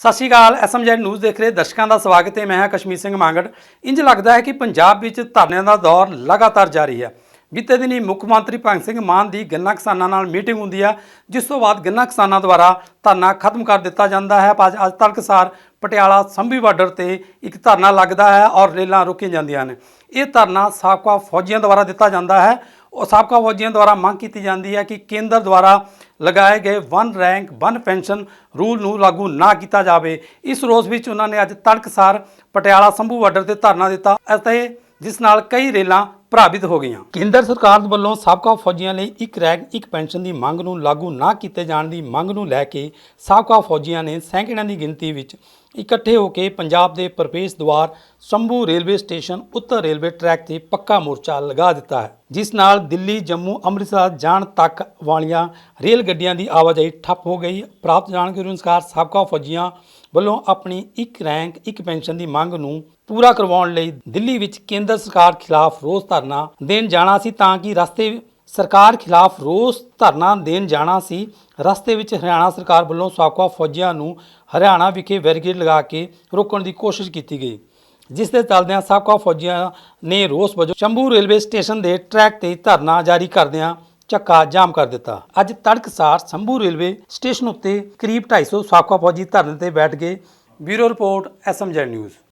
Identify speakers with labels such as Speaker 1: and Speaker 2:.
Speaker 1: ਸਤਿ ਸ਼੍ਰੀ ਅਕਾਲ, SMZ news ਦੇਖ ਰਹੇ ਦਰਸ਼ਕਾਂ ਦਾ ਸਵਾਗਤ ਹੈ। ਮੈਂ ਹਾਂ ਕਸ਼ਮੀਰ ਸਿੰਘ ਮੰਗੜ। ਇੰਜ ਲੱਗਦਾ ਹੈ ਕਿ ਪੰਜਾਬ ਵਿੱਚ ਧਰਨਿਆਂ ਦਾ ਦੌਰ ਲਗਾਤਾਰ ਜਾਰੀ ਹੈ। ਬੀਤੇ ਦਿਨੀ ਮੁੱਖ ਮੰਤਰੀ ਭਗਤ ਸਿੰਘ ਮਾਨ ਦੀ ਗੰਨਾ ਕਿਸਾਨਾਂ ਨਾਲ ਮੀਟਿੰਗ ਹੁੰਦੀ ਹੈ, ਜਿਸ ਤੋਂ ਬਾਅਦ ਗੰਨਾ ਕਿਸਾਨਾਂ ਦੁਆਰਾ ਧਰਨਾ ਖਤਮ ਕਰ ਦਿੱਤਾ ਜਾਂਦਾ ਹੈ। ਪਰ ਅੱਜ ਤੜਕਸਾਰ ਪਟਿਆਲਾ ਸੰਭੀ ਬਾਰਡਰ ਤੇ ਇੱਕ ਧਰਨਾ ਲੱਗਦਾ ਹੈ ਔਰ ਰੇਲਾਂ ਰੋਕੀਆਂ ਜਾਂਦੀਆਂ ਨੇ ਇਹ ਧਰਨਾ ਸਾਬਕਾ ਫੌਜੀਆਂ ਦੁਆਰਾ ਦਿੱਤਾ ਜਾਂਦਾ ਹੈ। ਉਹ ਸਾਬਕਾ ਫੌਜੀਆਂ ਦੁਆਰਾ ਮੰਗ ਕੀਤੀ ਜਾਂਦੀ ਹੈ ਕਿ ਕੇਂਦਰ ਦੁਆਰਾ ਲਗਾਏ ਗਏ one rank, one pension rule ਨੂੰ ਲਾਗੂ ਨਾ ਕੀਤਾ ਜਾਵੇ। ਇਸ ਰੋਸ ਵਿੱਚ ਉਹਨਾਂ ਨੇ ਅੱਜ ਤੜਕਸਾਰ ਪਟਿਆਲਾ ਸੰਭੂ ਬਾਰਡਰ ਤੇ ਧਰਨਾ ਦਿੱਤਾ। ਅਤੇ ਜਿਸ ਨਾਲ ਕਈ ਰੇਲਾਂ ਪ੍ਰਭਾਵਿਤ ਹੋ ਗਈਆਂ। ਕੇਂਦਰ ਸਰਕਾਰ ਵੱਲੋਂ ਸਾਬਕਾ ਫੌਜੀਆਂ ਲਈ ਇੱਕ ਰੈਂਕ, ਇੱਕ ਪੈਨਸ਼ਨ ਦੀ ਮੰਗ ਨੂੰ ਲਾਗੂ ਨਾ ਕੀਤੇ ਜਾਣ ਦੀ ਮੰਗ ਨੂੰ ਲੈ ਕੇ ਸਾਬਕਾ ਫੌਜੀਆਂ ਨੇ ਸੈਂਕੜਿਆਂ ਦੀ ਗਿਣਤੀ ਵਿੱਚ ਇਕੱਠੇ ਹੋ ਕੇ ਪੰਜਾਬ ਦੇ ਪ੍ਰਵੇਸ਼ ਦੁਆਰ, ਸੰਭੂ ਰੇਲਵੇ ਸਟੇਸ਼ਨ, ਉੱਤਰ ਰੇਲਵੇ ਟਰੈਕ ਤੇ ਪੱਕਾ ਮੋਰਚਾ ਲਗਾ ਦਿੱਤਾ ਹੈ, ਜਿਸ ਨਾਲ ਦਿੱਲੀ, ਜੰਮੂ, ਅੰਮ੍ਰਿਤਸਰ ਜਾਣ ਤੱਕ ਵਾਲੀਆਂ ਰੇਲ ਗੱਡੀਆਂ ਦੀ ਆਵਾਜਾਈ ਠੱਪ ਹੋ ਗਈ। ਪ੍ਰਾਪਤ ਜਾਣਕਾਰੀ ਅਨੁਸਾਰ ਸਾਬਕਾ ਫੌਜੀਆਂ ਵੱਲੋਂ ਆਪਣੀ ਇੱਕ ਰੈਂਕ, ਇੱਕ ਪੈਨਸ਼ਨ ਦੀ ਮੰਗ ਨੂੰ ਪੂਰਾ ਕਰਵਾਉਣ ਲਈ ਦਿੱਲੀ ਵਿੱਚ ਕੇਂਦਰ ਸਰਕਾਰ ਖਿਲਾਫ ਰੋਸ ਧਰਨਾ ਦੇਣ ਜਾਣਾ ਸੀ ਤਾਂ ਕਿ ਰਸਤੇ ਸਰਕਾਰ ਖਿਲਾਫ ਰੋਸ ਧਰਨਾ ਦੇਣ ਜਾਣਾ ਸੀ। ਰਸਤੇ ਵਿੱਚ ਹਰਿਆਣਾ ਸਰਕਾਰ ਵੱਲੋਂ ਸਾਬਕਾ ਫੌਜੀਆਂ ਨੂੰ ਹਰਿਆਣਾ ਵਿਖੇ ਬੈਰੀਕੇਡ ਲਗਾ ਕੇ ਰੋਕਣ ਦੀ ਕੋਸ਼ਿਸ਼ ਕੀਤੀ ਗਈ। ਜਿਸ ਦੇ ਚੱਲਦਿਆਂ ਸਾਬਕਾ ਫੌਜੀਆਂ ਨੇ ਰੋਸ ਵਜੋਂ ਸ਼ੰਭੂ ਰੇਲਵੇ ਸਟੇਸ਼ਨ ਦੇ ਟਰੈਕ ਤੇ ਧਰਨਾ ਜਾਰੀ ਕਰਦਿਆਂ ਚੱਕਾ ਜਾਮ ਕਰ ਦਿੱਤਾ। ਅੱਜ ਤੜਕਸਾਰ ਸੰਭੂ ਰੇਲਵੇ ਸਟੇਸ਼ਨ ਉੱਤੇ ਕਰੀਬ 250 ਸਾਬਕਾ ਫੌਜੀ ਧਰਨੇ ਤੇ ਬੈਠ ਗਏ। Bureau report, SMZ news.